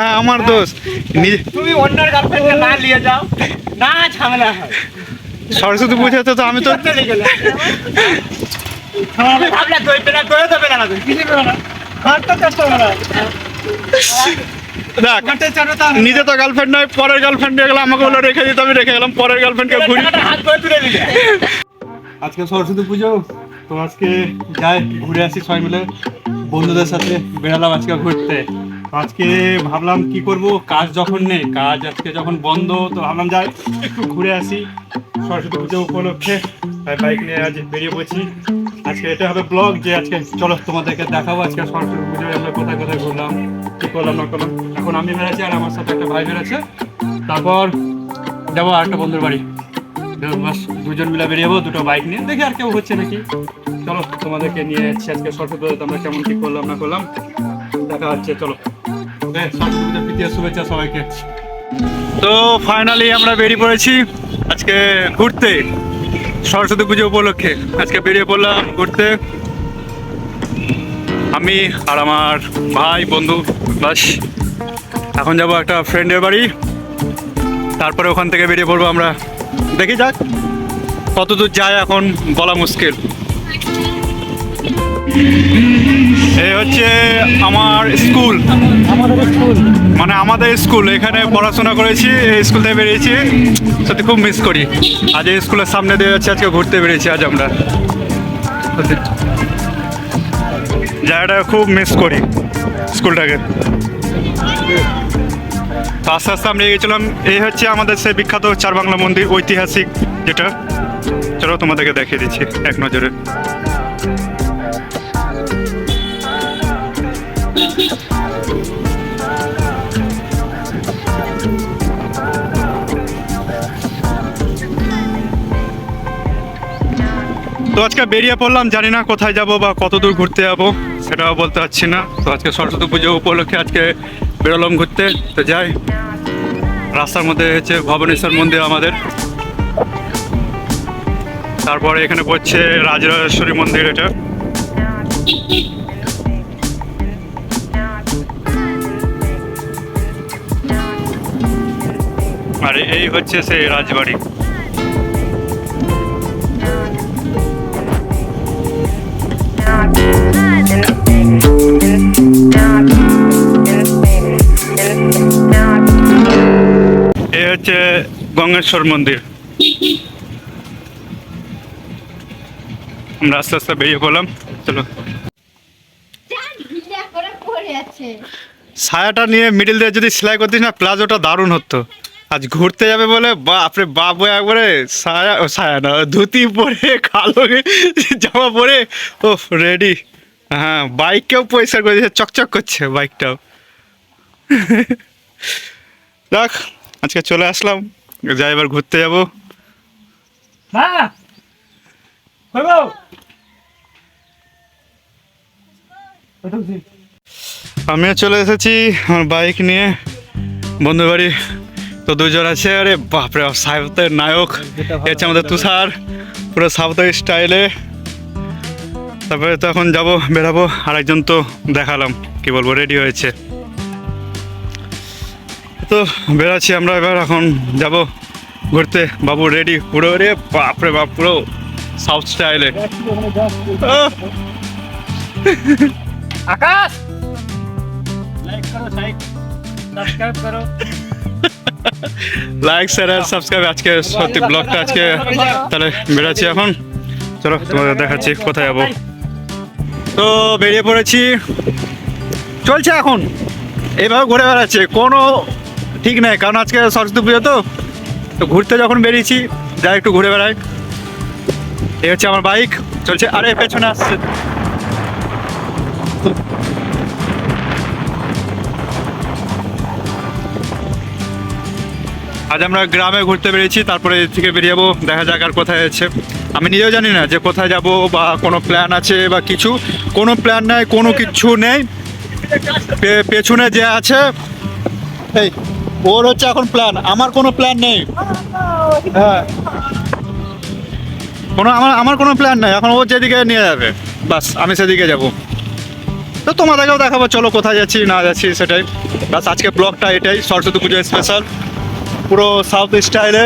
হ্যাঁ আমার দোষ। নিজে তুমি অন্যের গার্লফ্রেন্ডকে না নিয়ে যাও না ঝামেলা হয়। সরস্বতী পুজো তো আমি তো করতে লেগে গেলে আমি ভাবলাম দই পেনা দই তো না তুমি কিছু পেনা না। নিজে তো গার্লফ্রেন্ড নয় পরের গার্লফ্রেন্ড গেলাম আমাকে বলে রেখে দিতে আমি রেখে গেলাম পরের গার্লফ্রেন্ডকে ঘুরি আজকে সরস্বতী পুজো তো আজকে যাই ঘুরে আসি সবাই মিলে বন্ধুদের সাথে বেড়ালাম আজকে ঘুরতে। আজকে ভাবলাম কি করব? কাজ যখন নেই, কাজ আজকে যখন বন্ধ, তো ভাবলাম যাই, একটু ঘুরে আসি। সরস্বতী পুজো উপলক্ষে তাই বাইক নিয়ে আজ বেরিয়ে পড়ছি। আজকে এটা হবে ব্লগ যে আজকে চলো তোমাদেরকে দেখাবো। আজকে সরস্বতী পুজোয় আমরা কোথায় কোথায় ঘুরলাম, কি করলাম, না করলাম। এখন আমি বেড়াচ্ছি আর আমার সাথে একটা ভাই বেড়াচ্ছে। তারপর যাব আর একটা বন্ধুর বাড়ি। বাস দুজন মিলে বেরিয়ে যাব, দুটো বাইক নিয়ে। দেখি আর কেউ হচ্ছে নাকি। চলো তোমাদেরকে নিয়ে যাচ্ছি আজকে সরস্বতী পুজোতে আমরা কেমন কি করলাম, না করলাম। দেখা হচ্ছে, চলো। তো ফাইনালি আমরা বেরিয়ে পড়েছি আজকে ঘুরতে, সরস্বতী পুজো উপলক্ষে। আজকে বেরিয়ে পড়লাম ঘুরতে। আমি আর আমার ভাই, বন্ধু, বাস। এখন যাব একটা ফ্রেন্ডের বাড়ি। তারপরে ওখান থেকে বেরিয়ে পড়ব আমরা। দেখি যাক কত দূর যায় এখন বলা মুশকিল। এই হচ্ছে আমার স্কুল। মানে আমাদের স্কুল এখানে পড়াশোনা করেছি এই স্কুল থেকে বেরিয়েছি। সত্যি খুব মিস করি। আজ এই স্কুলের সামনে দিয়ে যাচ্ছে আজকে ঘুরতে বেরিয়েছি আজ আমরা। জায়গাটা খুব মিস করি স্কুলটাকে। তো আস্তে আস্তে আমরা গেছিলাম এই হচ্ছে আমাদের সেই বিখ্যাত চার বাংলা মন্দির ঐতিহাসিক যেটা। চলো তোমাদেরকে দেখিয়ে দিচ্ছি এক নজরে। তো আজকে বেরিয়ে পড়লাম, জানি না কোথায় যাব বা কত দূর ঘুরতে যাব, সেটাও বলতে পারছি না। তো আজকে সরস্বতী পুজো উপলক্ষে আজকে বেরোলাম ঘুরতে। তো যাই, রাস্তার মধ্যে হচ্ছে ভবনেশ্বর মন্দির আমাদের। তারপরে এখানে পড়ছে রাজরাজেশ্বরী মন্দির এটা। এই হচ্ছে সেই রাজবাড়ি। এই হচ্ছে গঙ্গেশ্বর মন্দির। আমরা আস্তে আস্তে বেরিয়ে পড়লাম, চলো। ছায়াটা নিয়ে মিডিল দিয়ে যদি সেলাই করতিস না, প্লাজোটা দারুণ হতো। আজ ঘুরতে যাবে বলে বাপরে বাপ বয়ে একবারে সায়া ছায়া না ধুতি পরে কালো জামা পরে ও রেডি হ্যাঁ বাইককেও পরিষ্কার করে দিয়েছে চকচক করছে বাইকটাও দেখ আজকে চলে আসলাম যাই এবার ঘুরতে যাব। আমিও চলে এসেছি আমার বাইক নিয়ে বন্ধু বাড়ি। তো দুজন আছে আরে বাপরে বাপ, সাউথের নায়ক হচ্ছে আমাদের তুষার পুরো সাউথের স্টাইলে তারপরে তো এখন যাব বেরাবো আর একজন তো দেখালাম কি বলব রেডি হয়েছে। তো বেরাচ্ছি আমরা এবার এখন যাব ঘুরতে। বাবু রেডি পুরো রে বাপরে বাপ পুরো সাউথ স্টাইলে আকাশ! লাইক করো লাইক সাবস্ক্রাইব করো। লাইক শেয়ার সাবস্ক্রাইব আজকে সত্যি ব্লগটা আজকে তাহলে বেরাচ্ছি এখন। চলো, তোমাদের দেখাচ্ছি কোথায় যাব। তো বেরিয়ে পড়েছি। চলছে এখন। এইভাবে ঘুরে বেড়াচ্ছে। কোনো ঠিক নেই, কারণ আজকে সরস্বতী পুজো তো। তো ঘুরতে যখন বেরিয়েছি, যাই একটু ঘুরে বেড়াই। এই হচ্ছে আমার বাইক চলছে, আরে, পেছনে আসছে। আজ আমরা গ্রামে ঘুরতে বেরিয়েছি, তারপরে এর থেকে বেরিয়ে যাব দেখা যাক আর কোথায় আছে। আমি নিজেও জানি না যে কোথায় যাব বা কোনো প্ল্যান আছে বা কিছু। কোনো প্ল্যান নাই, কোনো কিছু নেই। পেছনে যে আছে, এই, ওর হচ্ছে এখন প্ল্যান আমার কোনো প্ল্যান নেই। হ্যাঁ। কোনো, আমার আমার কোনো প্ল্যান নেই। এখন ও যেদিকে নিয়ে যাবে, বাস, আমি সেদিকে যাব। তো তোমাদেরকেও দেখাবো, চলো কোথায় যাচ্ছি, না যাচ্ছি, সেটাই। বাস, আজকে ব্লগটা এটাই। সরস্বতী পুজো স্পেশাল পুরো সাউথ স্টাইলে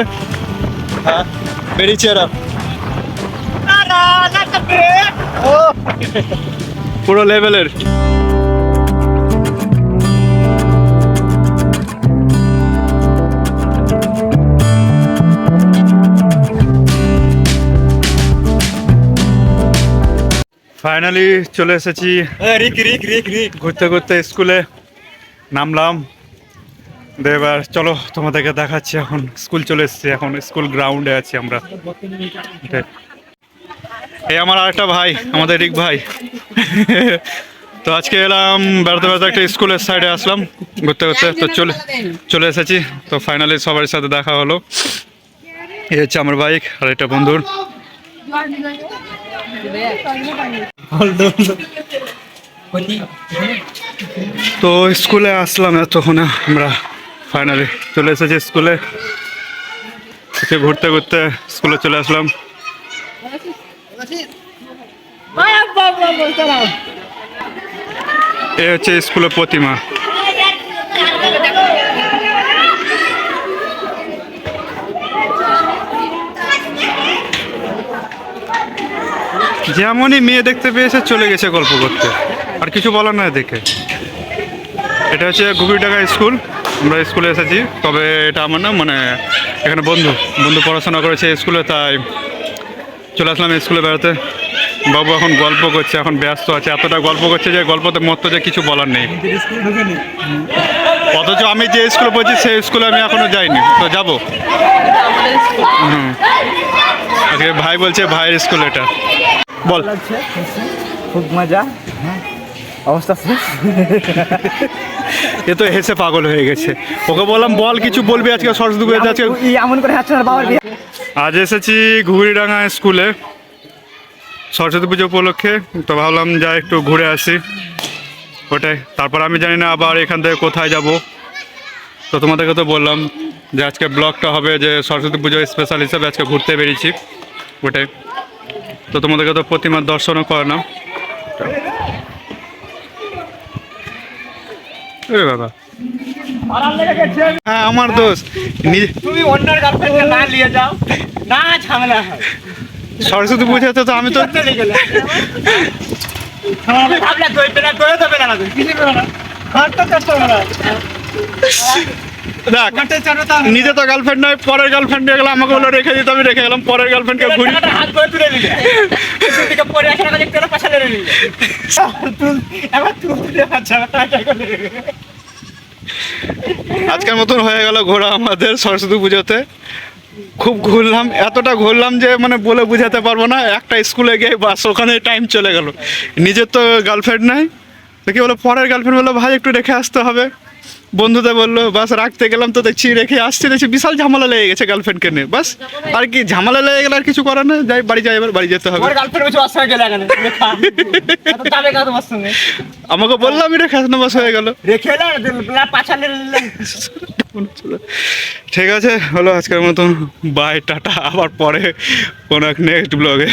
হ্যাঁ বেরিয়েছি এরা। পুরো লেভেলের ফাইনালি চলে এসেছি। রিক রিক রিক রিক। ঘুরতে ঘুরতে স্কুলে নামলাম। এবার চলো তোমাদেরকে দেখাচ্ছি এখন স্কুল চলে এসেছি, এখন স্কুল গ্রাউন্ডে আছি আমরা। এই আমার আরেকটা ভাই, আমাদের রিক ভাই। তো আজকে এলাম, বেড়াতে বেড়াতে একটা স্কুলের সাইডে আসলাম, ঘুরতে ঘুরতে। তো চলে চলে এসেছি, তো ফাইনালি সবার সাথে দেখা হলো। এই হচ্ছে আমার বাইক আর এটা বন্ধুর। তো স্কুলে আসলাম এতক্ষণে আমরা। ফাইনালি চলে এসেছি স্কুলে। আজকে ঘুরতে ঘুরতে স্কুলে চলে আসলাম। এ হচ্ছে স্কুলের প্রতিমা। যেমনই মেয়ে দেখতে পেয়েছে, চলে গেছে গল্প করতে। আর কিছু বলার না দেখে এটা হচ্ছে গুগিটাকা স্কুল। আমরা স্কুলে এসেছি, তবে এটা আমার না মানে এখানে বন্ধু বন্ধু পড়াশোনা করেছে স্কুলে, তাই চলে আসলাম স্কুলে বেড়াতে। বাবু এখন গল্প করছে, এখন ব্যস্ত আছে, এতটা গল্প করছে যে গল্পতে মতো যে কিছু বলার নেই। অথচ আমি যে স্কুলে পড়ছি, সেই স্কুলে আমি এখনও যাইনি, তো যাব। হুম। ভাই বলছে ভাইয়ের স্কুল এটা। বল। খুব মজা হ্যাঁ। অবস্থা এ তো হেসে পাগল হয়ে গেছে। ওকে বললাম বল কিছু বলবি আজকে সরস্বতী পুজোতে আজকে এমন করে হাঁটছে না বাবার আজ এসেছি ঘুগড়িডাঙ্গা স্কুলে সরস্বতী পুজো উপলক্ষে। তো ভাবলাম যা একটু ঘুরে আসি। ওটাই। তারপর আমি জানি না আবার এখান থেকে কোথায় যাব। তো তোমাদেরকে তো বললাম যে আজকে ব্লগটা হবে যে সরস্বতী পুজো স্পেশাল হিসাবে আজকে ঘুরতে বেরিয়েছি। ওটাই। তো তোমাদেরকে তো প্রতিমার দর্শনও করে না বাবা হ্যাঁ আমার দোষ। তুমি অন্যের থেকে না নিয়ে যাও না ঝামেলা হয়। সরস্বতী পূজাতে তো আমি তো আমি ভাবলে দই পেলা দই তো পেনা না দই কিছু পেনা না। ঘরটা কষ্ট দেখ নিজে তো গার্লফ্রেন্ড নয় পরের গার্লফ্রেন্ড নিয়ে গেলে আমাকে বলে রেখে দিতে আমি রেখে গেলাম। পরের গার্লফ্রেন্ডকে ঘুরি আজকের মতন হয়ে গেল ঘোরা আমাদের সরস্বতী পুজোতে। খুব ঘুরলাম এতটা ঘুরলাম যে মানে বলে বোঝাতে পারব না একটা স্কুলে গিয়ে বাস ওখানে টাইম চলে গেল। নিজের তো গার্লফ্রেন্ড নাই। তো কি বলো পরের গার্লফ্রেন্ড বলল ভাই একটু রেখে আসতে হবে। বন্ধুদের বলল বাস রাখতে গেলাম তো দেখছি রেখে আসছি দেখছি বিশাল ঝামেলা লেগে গেছে গার্লফ্রেন্ডকে নিয়ে। বাস আর কি ঝামেলা লেগে গেলে আর কিছু করার না যাই বাড়ি যাই এবার বাড়ি যেতে হবে। আমাকে বললাম রেখে আসনো বাস হয়ে গেল। ঠিক আছে হলো আজকের মতন। বাই টাটা আবার পরে কোনো এক নেক্সট ব্লগে